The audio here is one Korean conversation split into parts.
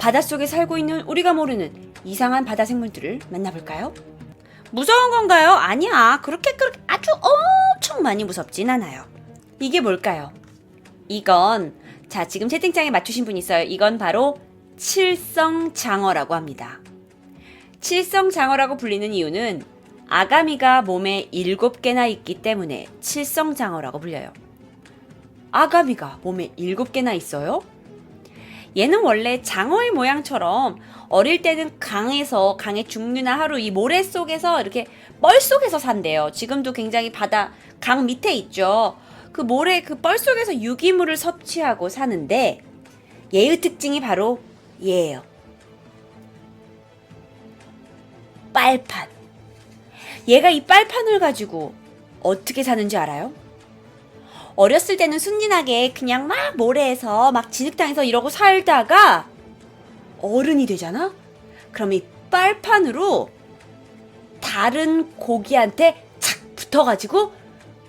바닷속에 살고 있는 우리가 모르는 이상한 바다 생물들을 만나볼까요? 무서운 건가요? 아니야. 그렇게 그렇게 아주 엄청 많이 무섭진 않아요. 이게 뭘까요? 이건 자 지금 채팅창에 맞추신 분 있어요. 이건 바로 칠성장어라고 합니다. 칠성장어라고 불리는 이유는 아가미가 몸에 일곱 개나 있기 때문에 칠성장어라고 불려요. 아가미가 몸에 일곱 개나 있어요? 얘는 원래 장어의 모양처럼 어릴 때는 강에서 강의 중류나 하루 이 모래 속에서 이렇게 뻘 속에서 산대요. 지금도 굉장히 바다 강 밑에 있죠. 그 모래 그 뻘 속에서 유기물을 섭취하고 사는데 얘의 특징이 바로 얘예요. 빨판. 얘가 이 빨판을 가지고 어떻게 사는지 알아요? 어렸을 때는 순진하게 그냥 막 모래에서 막 진흙탕에서 이러고 살다가 어른이 되잖아? 그럼 이 빨판으로 다른 고기한테 착 붙어가지고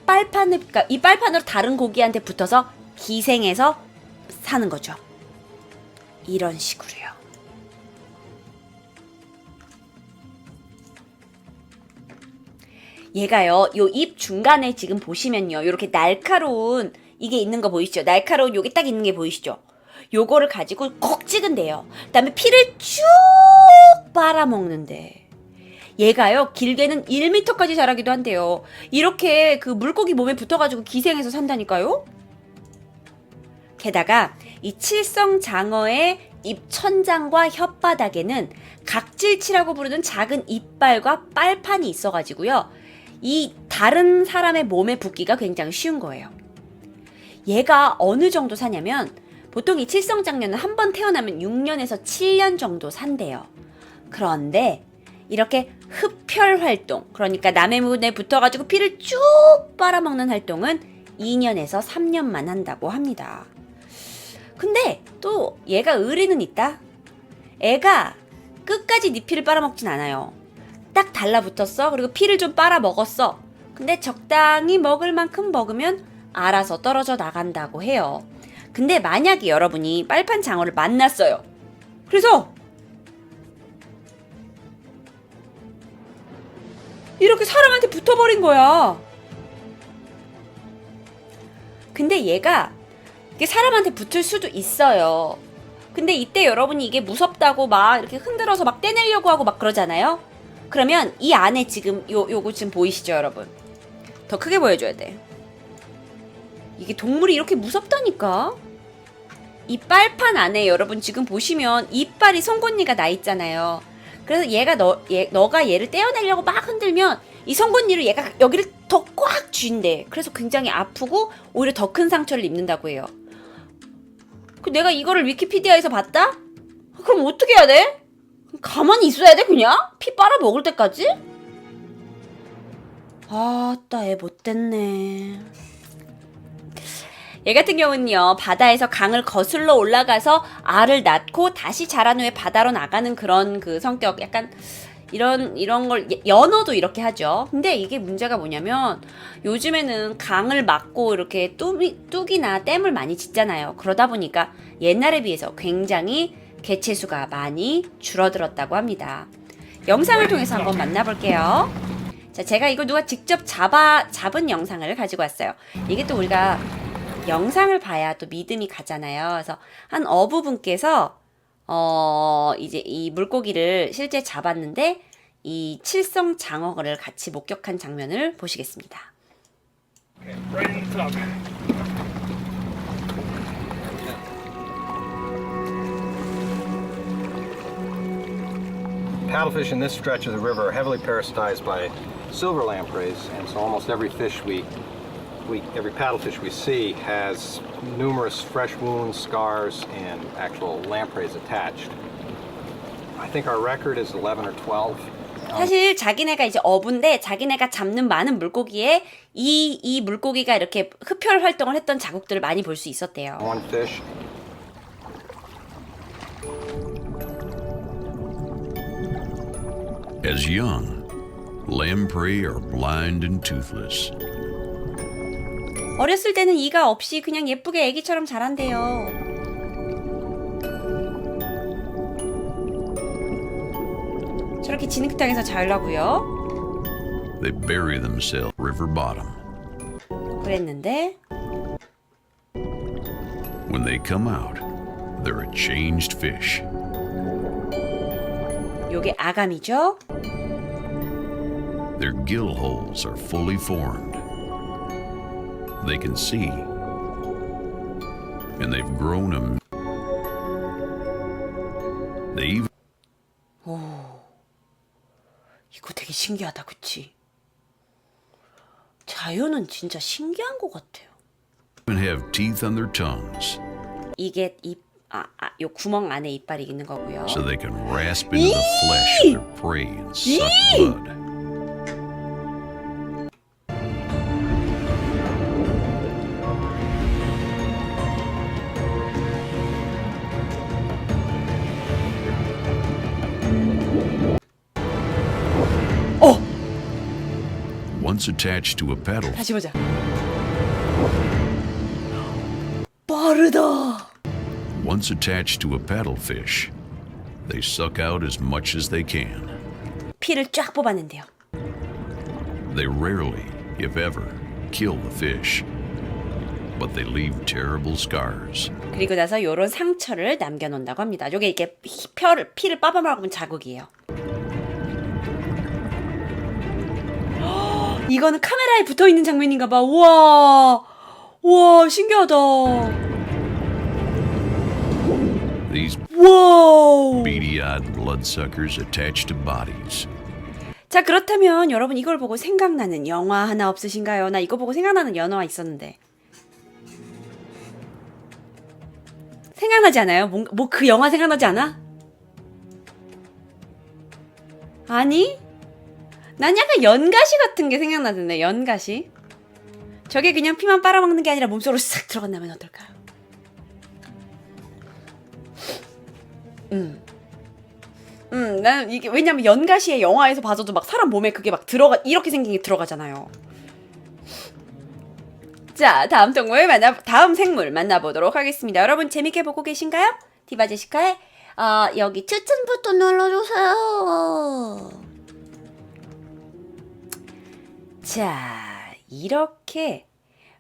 빨판을, 그러니까 이 빨판으로 다른 고기한테 붙어서 기생해서 사는 거죠. 이런 식으로요. 얘가요, 요 입 중간에 지금 보시면요, 요렇게 날카로운 이게 있는 거 보이시죠? 날카로운 요게 딱 있는 게 보이시죠? 요거를 가지고 콕 찍은대요. 그 다음에 피를 쭉 빨아먹는데. 얘가요, 길게는 1m까지 자라기도 한대요. 이렇게 그 물고기 몸에 붙어가지고 기생해서 산다니까요? 게다가 이 칠성 장어의 입 천장과 혓바닥에는 각질치라고 부르는 작은 이빨과 빨판이 있어가지고요. 이 다른 사람의 몸에 붙기가 굉장히 쉬운 거예요. 얘가 어느 정도 사냐면 보통 이 칠성장녀는 한 번 태어나면 6년에서 7년 정도 산대요. 그런데 이렇게 흡혈 활동, 그러니까 남의 문에 붙어가지고 피를 쭉 빨아먹는 활동은 2년에서 3년만 한다고 합니다. 근데 또 얘가 의리는 있다. 애가 끝까지 네 피를 빨아먹진 않아요. 딱 달라붙었어. 그리고 피를 좀 빨아 먹었어. 근데 적당히 먹을 만큼 먹으면 알아서 떨어져 나간다고 해요. 근데 만약에 여러분이 빨판 장어를 만났어요. 그래서 이렇게 사람한테 붙어버린 거야. 근데 얘가 사람한테 붙을 수도 있어요. 근데 이때 여러분이 이게 무섭다고 막 이렇게 흔들어서 막 떼내려고 하고 막 그러잖아요. 그러면 이 안에 지금 요 요거 지금 보이시죠, 여러분? 더 크게 보여줘야 돼. 이게 동물이 이렇게 무섭다니까. 이 빨판 안에 여러분 지금 보시면 이빨이 송곳니가 나 있잖아요. 그래서 얘가 너, 얘, 너가 얘를 떼어내려고 막 흔들면 이 송곳니를 얘가 여기를 더 꽉 쥔대. 그래서 굉장히 아프고 오히려 더 큰 상처를 입는다고 해요. 그 내가 이거를 위키피디아에서 봤다? 그럼 어떻게 해야 돼? 가만히 있어야 돼 그냥? 피 빨아 먹을 때까지? 아따 애 못됐네. 얘 같은 경우는요, 바다에서 강을 거슬러 올라가서 알을 낳고 다시 자란 후에 바다로 나가는 그런 그 성격, 약간 이런, 이런 걸, 예- 연어도 이렇게 하죠. 근데 이게 문제가 뭐냐면, 요즘에는 강을 막고 이렇게 뚝이, 뚝이나 댐을 많이 짓잖아요. 그러다 보니까 옛날에 비해서 굉장히 개체수가 많이 줄어들었다고 합니다. 영상을 통해서 한번 만나볼게요. 자, 제가 이걸 누가 직접 잡아, 잡은 영상을 가지고 왔어요. 이게 또 우리가 영상을 봐야 또 믿음이 가잖아요. 그래서 한 어부분께서 어 이제 이 물고기를 실제 잡았는데 이 칠성 장어를 같이 목격한 장면을 보시겠습니다. Right Paddlefish in this stretch of the river are heavily parasitized by silver lampreys, and so almost every fish we, we every paddlefish we see has numerous fresh wounds, scars, and actual lampreys attached. I think our record is 11 or 12. 사실 자기네가 이제 어부인데 자기네가 잡는 많은 물고기에 이, 이 물고기가 이렇게 흡혈 활동을 했던 자국들을 많이 볼 수 있었대요. One fish. As young, lamprey or blind and toothless. 어렸을 때는 이가 없이 그냥 예쁘게 아기처럼 자란대요. 저렇게 진흙탕에서 자라고요. They bury themselves river bottom. 그랬는데 When they come out, they're a changed fish. 요게 아감이죠. Their gill holes are fully formed. They can see. And they've grown a. They even 이거 되게 신기하다, 그치? 자연은 진짜 신기한 것 같아요. have teeth on their tongues, 이게 입, 아, 아, 요 구멍 안에 이빨이 있는 거고요. so they can rasp into the flesh of their prey and suck blood. 어! Once attached to a paddle, 다시 보자. 빠르다. once attached to a paddlefish, they suck out as much as they can. 피를 쫙 뽑았는데요. They rarely, if ever, kill the fish, but they leave terrible scars. 그리고 나서 요런 상처를 남겨놓는다고 합니다. 요게 이렇게 피, 뼈를, 피를 빠바먹으면 자국이에요. 헉, 이거는 카메라에 붙어 있는 장면인가 봐. 우와. 우와, 신기하다. These 와우. beady-eyed bloodsuckers attached to bodies. 자, 그렇다면 여러분 이걸 보고 생각나는 영화 하나 없으신가요? 나 이거 보고 생각나는 영화 있었는데. 생각나지 않아요? 뭐 그 영화 생각나지 않아? 아니? 난 약간 연가시 같은 게 생각나던데 연가시. 저게 그냥 피만 빨아먹는 게 아니라 몸속으로 싹 들어간다면 어떨까요? 음, 나는 이게 왜냐면 연가시의 영화에서 봐서도 막 사람 몸에 그게 막 들어가 이렇게 생긴 게 들어가잖아요. 자, 다음 동물 만나 다음 생물 만나보도록 하겠습니다. 여러분 재밌게 보고 계신가요? 디바 제시카의 어, 여기 추천부터 눌러주세요. 자, 이렇게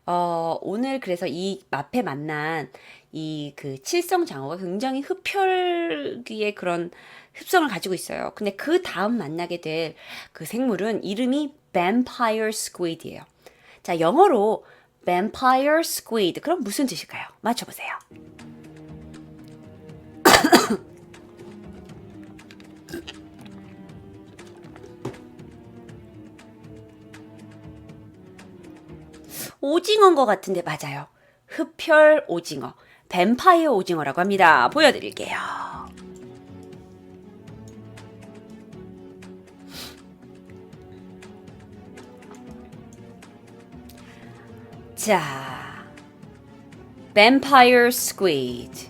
어, 오늘 그래서 이 앞에 만난 이 그 칠성 장어가 굉장히 흡혈귀의 그런 흡성을 가지고 있어요. 근데 그 다음 만나게 될 그 생물은 이름이 vampire squid이에요. 자, 영어로 vampire squid. 그럼 무슨 뜻일까요? 맞춰보세요. 오징어인 것 같은데 맞아요. 흡혈 오징어, 뱀파이어 오징어라고 합니다. 보여드릴게요. 자, 뱀파이어 스퀴드.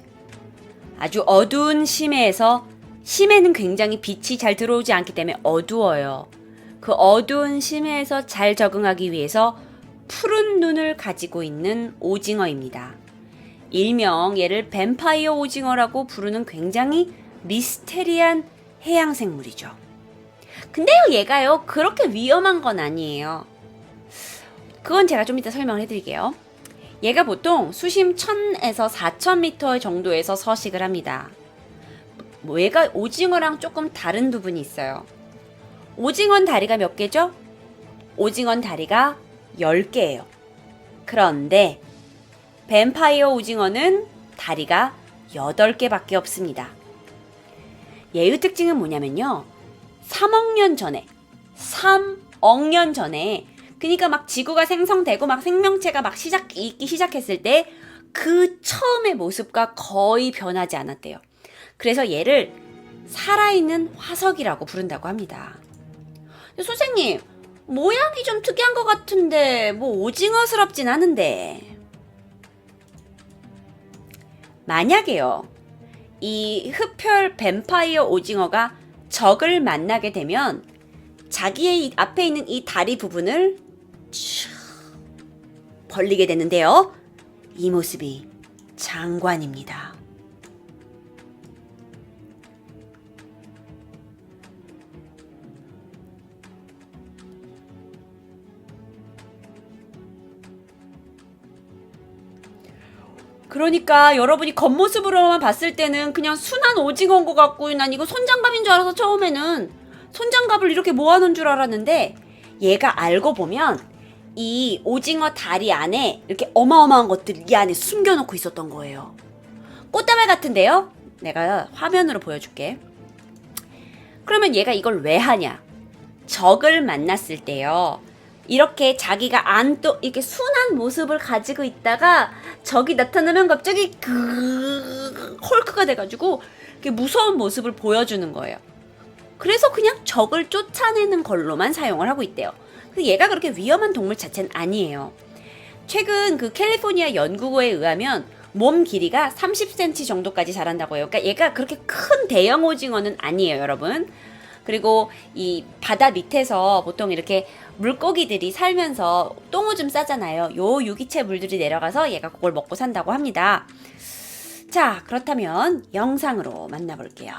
아주 어두운 심해에서 심해는 굉장히 빛이 잘 들어오지 않기 때문에 어두워요. 그 어두운 심해에서 잘 적응하기 위해서 푸른 눈을 가지고 있는 오징어입니다. 일명 얘를 뱀파이어 오징어라고 부르는 굉장히 미스테리한 해양 생물이죠. 근데요, 얘가요, 그렇게 위험한 건 아니에요. 그건 제가 좀 이따 설명을 해드릴게요. 얘가 보통 수심 1000에서 4000m 정도에서 서식을 합니다. 뭐 얘가 오징어랑 조금 다른 부분이 있어요. 오징어는 다리가 몇 개죠? 오징어는 다리가 10개예요. 그런데 뱀파이어 오징어는 다리가 8개밖에 없습니다. 얘의 특징은 뭐냐면요. 3억 년 전에, 3억 년 전에, 그니까 막 지구가 생성되고 막 생명체가 막 시작, 있기 시작했을 때 그 처음의 모습과 거의 변하지 않았대요. 그래서 얘를 살아있는 화석이라고 부른다고 합니다. 선생님, 모양이 좀 특이한 것 같은데 뭐 오징어스럽진 않은데 만약에요 이 흡혈 뱀파이어 오징어가 적을 만나게 되면 자기의 이 앞에 있는 이 다리 부분을 쭉 벌리게 되는데요. 이 모습이 장관입니다 그러니까 여러분이 겉모습으로만 봤을 때는 그냥 순한 오징어인 것 같고 난 이거 손장갑인 줄 알아서 처음에는 손장갑을 이렇게 모아놓은 줄 알았는데 얘가 알고 보면 이 오징어 다리 안에 이렇게 어마어마한 것들을 이 안에 숨겨놓고 있었던 거예요. 꽃다발 같은데요? 내가 화면으로 보여줄게. 그러면 얘가 이걸 왜 하냐? 적을 만났을 때요. 이렇게 자기가 안 또 이렇게 순한 모습을 가지고 있다가 적이 나타나면 갑자기 그 헐크가 돼가지고 무서운 모습을 보여주는 거예요. 그래서 그냥 적을 쫓아내는 걸로만 사용을 하고 있대요. 얘가 그렇게 위험한 동물 자체는 아니에요. 최근 그 캘리포니아 연구고에 의하면 몸 길이가 30cm 정도까지 자란다고 해요. 그러니까 얘가 그렇게 큰 대형 오징어는 아니에요, 여러분. 그리고 이 바다 밑에서 보통 이렇게 물고기들이 살면서 똥오줌 싸잖아요. 요 유기체 물들이 내려가서 얘가 그걸 먹고 산다고 합니다. 자, 그렇다면 영상으로 만나볼게요.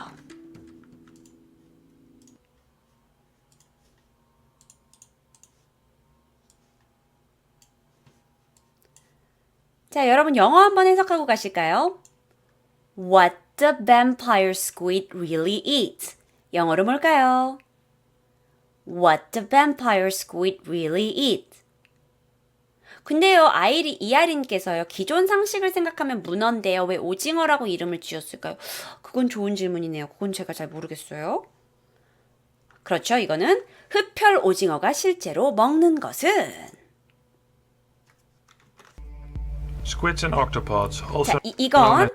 자, 여러분 영어 한번 해석하고 가실까요? What the vampire squid really eats? 영어로 뭘까요? What the vampire squid really eats? 근데요, 아이리 이아린께서요, 기존 상식을 생각하면 문어인데요, 왜 오징어라고 이름을 지었을까요? 그건 좋은 질문이네요. 그건 제가 잘 모르겠어요. 그렇죠. 이거는 흡혈 오징어가 실제로 먹는 것은 Squids and octopods, also 자, 이, 이건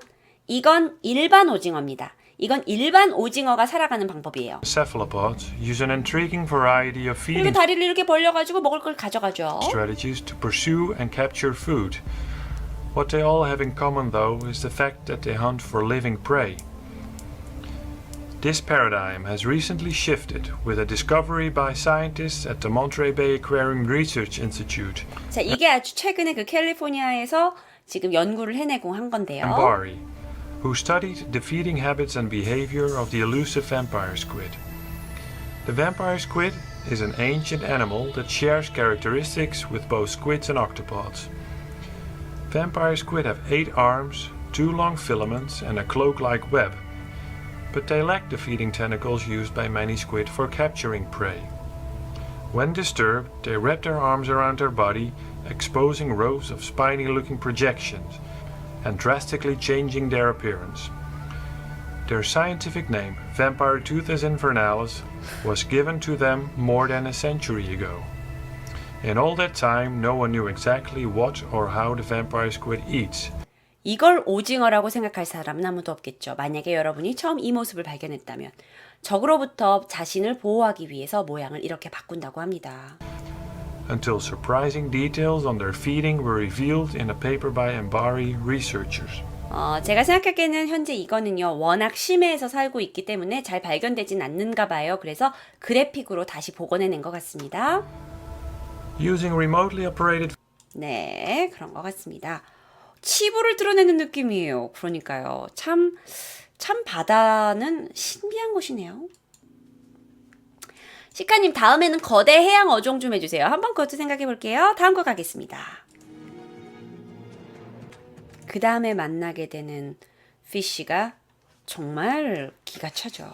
이건 일반 오징어입니다. 이건 일반 오징어가 살아가는 방법이에요. cephalopods, use an intriguing variety of 이렇게 feeding 다리를 이렇게 벌려가지고 먹을 걸 가져가죠. strategies to pursue and capture food. What they all have in common, though, is the fact that they hunt for living prey. This paradigm has recently shifted with a discovery by scientists at the Monterey Bay Aquarium Research Institute 자, 이게 아주 최근에 그 캘리포니아에서 지금 연구를 해내고 한 건데요. and Bari, who studied the feeding habits and behavior of the elusive vampire squid. The vampire squid is an ancient animal that shares characteristics with both squids and octopods. Vampire squid have eight arms, two long filaments, and a cloak like web, but they lack the feeding tentacles used by many squid for capturing prey. When disturbed, they wrap their arms around their body, exposing rows of spiny looking projections and drastically changing their appearance. Their scientific name, Vampiroteuthis invernalis, was given to them more than a century ago. In all that time, no one knew exactly what or how the vampire squid eats, 이걸 오징어라고 생각할 사람은 아무도 없겠죠. 만약에 여러분이 처음 이 모습을 발견했다면 적으로부터 자신을 보호하기 위해서 모양을 이렇게 바꾼다고 합니다. Until surprising details on their feeding were revealed in a paper by Mbari researchers. 어, 제가 생각하기에는 현재 이거는요, 워낙 심해에서 살고 있기 때문에 잘 발견되진 않는가 봐요. 그래서 그래픽으로 다시 복원해낸 것 같습니다. Using remotely operated 네, 그런 것 같습니다. 치부를 드러내는 느낌이에요. 그러니까요. 참, 참 바다는 신비한 곳이네요. 시카님, 다음에는 거대 해양 어종 좀 해주세요. 한번 그것도 생각해 볼게요. 다음 거 가겠습니다. 그 다음에 만나게 되는 피쉬가 정말 기가 차죠.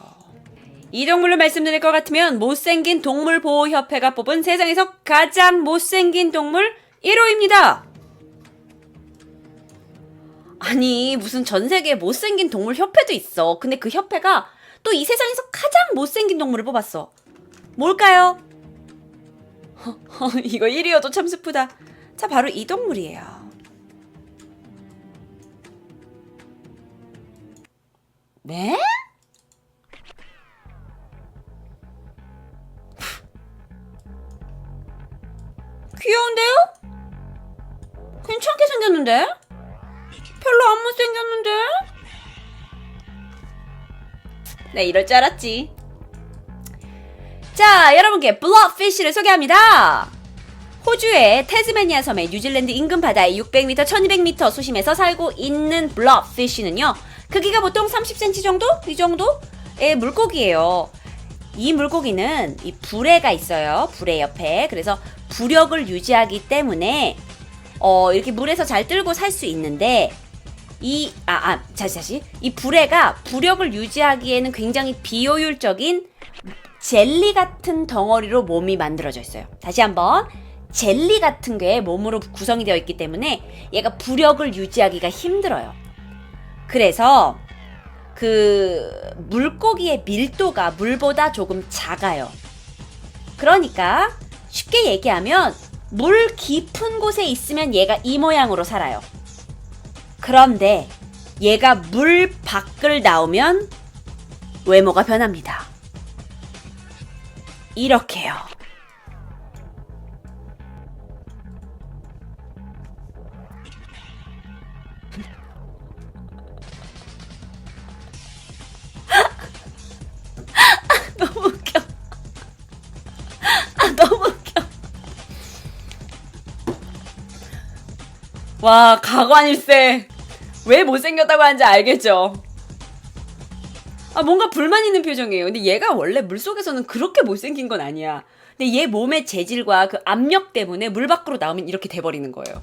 이 동물로 말씀드릴 것 같으면 못생긴 동물보호협회가 뽑은 세상에서 가장 못생긴 동물 1호입니다. 아니 무슨 전 세계에 못생긴 동물 협회도 있어. 근데 그 협회가 또 이 세상에서 가장 못생긴 동물을 뽑았어. 뭘까요? 이거 1위여도 참 슬프다. 자 바로 이 동물이에요. 네? 귀여운데요? 괜찮게 생겼는데? 별로 안 못생겼는데? 네, 이럴 줄 알았지. 자, 여러분께 블러피쉬를 소개합니다. 호주의 테스메니아 섬의 뉴질랜드 인근 바다에 600m, 1200m 수심에서 살고 있는 블러피쉬는요. 크기가 보통 30cm 정도? 이 정도의 물고기예요. 이 물고기는 이 불에가 있어요. 불의 옆에. 그래서 부력을 유지하기 때문에 어, 이렇게 물에서 잘 뜨고 살 수 있는데 이, 아, 아, 다시, 다시. 이 불에가 부력을 유지하기에는 굉장히 비효율적인 젤리 같은 덩어리로 몸이 만들어져 있어요. 다시 한번. 젤리 같은 게 몸으로 구성이 되어 있기 때문에 얘가 부력을 유지하기가 힘들어요. 그래서 그 물고기의 밀도가 물보다 조금 작아요. 그러니까 쉽게 얘기하면 물 깊은 곳에 있으면 얘가 이 모양으로 살아요. 그런데 얘가 물 밖을 나오면 외모가 변합니다. 이렇게요. 너무 웃겨. 아, 너무 웃겨. 와, 가관일세. 왜 못생겼다고 하는지 알겠죠? 아, 뭔가 불만 있는 표정이에요. 근데 얘가 원래 물속에서는 그렇게 못생긴 건 아니야. 근데 얘 몸의 재질과 그 압력 때문에 물 밖으로 나오면 이렇게 돼버리는 거예요.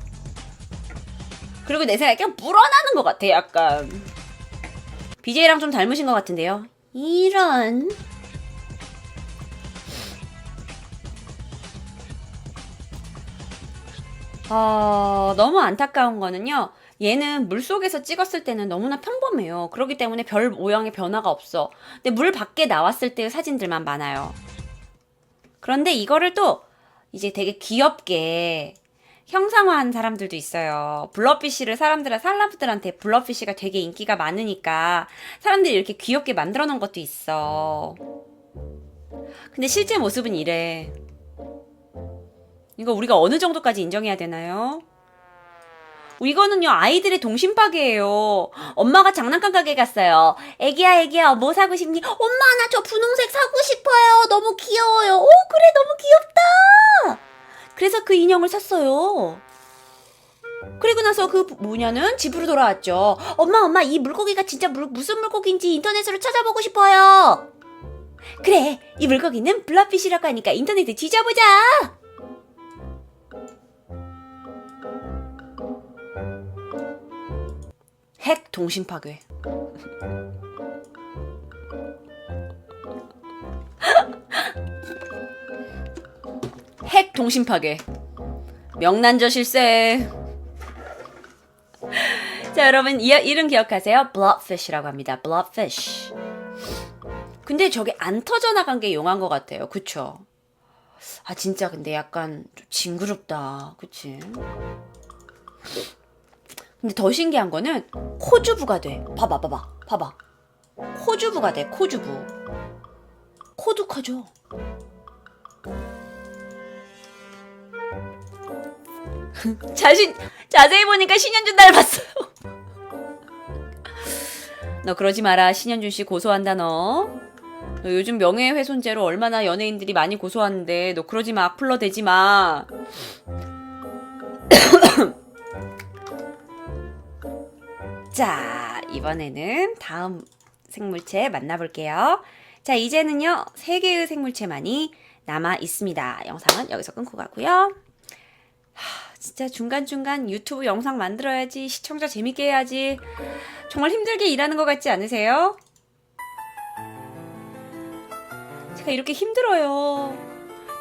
그리고 내 생각에 그냥 불어나는 것 같아, 약간. BJ랑 좀 닮으신 것 같은데요. 이런. 어, 너무 안타까운 거는요. 얘는 물 속에서 찍었을 때는 너무나 평범해요. 그렇기 때문에 별 모양의 변화가 없어. 근데 물 밖에 나왔을 때의 사진들만 많아요. 그런데 이거를 또 이제 되게 귀엽게 형상화한 사람들도 있어요. 블러피쉬를 사람들, 사람들한테 블러피쉬가 되게 인기가 많으니까 사람들이 이렇게 귀엽게 만들어 놓은 것도 있어. 근데 실제 모습은 이래. 이거 우리가 어느 정도까지 인정해야 되나요? 이거는요 아이들의 동심 파괴예요. 엄마가 장난감 가게 갔어요. 애기야 애기야 뭐 사고 싶니? 엄마 나 저 분홍색 사고 싶어요. 너무 귀여워요. 오 그래 너무 귀엽다. 그래서 그 인형을 샀어요. 그리고 나서 그 뭐냐는 집으로 돌아왔죠. 엄마 엄마 이 물고기가 진짜 물, 무슨 물고기인지 인터넷으로 찾아보고 싶어요. 그래 이 물고기는 블러피쉬라고 하니까 인터넷에 뒤져보자. 핵 동심 파괴. 핵 동심 파괴. 명난저 실세. 자, 여러분 이 이름 기억하세요? Bloodfish라고 합니다. Bloodfish. 근데 저게 안 터져 나간 게 용한 것 같아요. 그쵸? 아 진짜 근데 약간 좀 징그럽다. 그치? 근데 더 신기한 거는 코주부가 돼. 봐봐, 봐봐, 봐봐. 코주부가 돼. 코주부. 코도 커져. 자신 자세히 보니까 신현준 닮았어요. 너 그러지 마라. 신현준 씨 고소한다 너. 너 요즘 명예훼손죄로 얼마나 연예인들이 많이 고소하는데 너 그러지 마. 악플러 대지 마. 자, 이번에는 다음 생물체 만나볼게요. 자, 이제는요, 세 개의 생물체만이 남아 있습니다. 영상은 여기서 끊고 가고요. 하, 진짜 중간중간 유튜브 영상 만들어야지, 시청자 재밌게 해야지. 정말 힘들게 일하는 것 같지 않으세요? 제가 이렇게 힘들어요.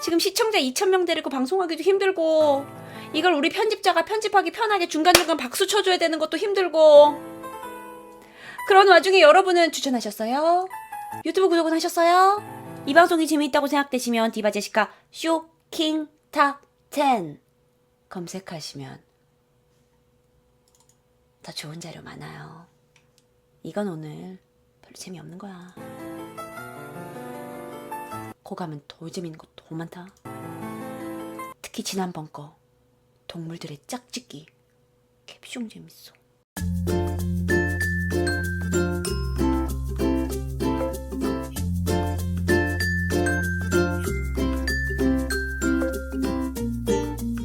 지금 시청자 2,000명 데리고 방송하기도 힘들고, 이걸 우리 편집자가 편집하기 편하게 중간중간 박수 쳐줘야 되는 것도 힘들고. 그런 와중에 여러분은 추천하셨어요? 유튜브 구독은 하셨어요? 이 방송이 재미있다고 생각되시면 디바 제시카 쇼킹 탑 10 검색하시면 더 좋은 자료 많아요. 이건 오늘 별로 재미없는 거야. 거 가면 더 재밌는 거 더 많다. 특히 지난번 거 동물들의 짝짓기 캡숑 재밌어.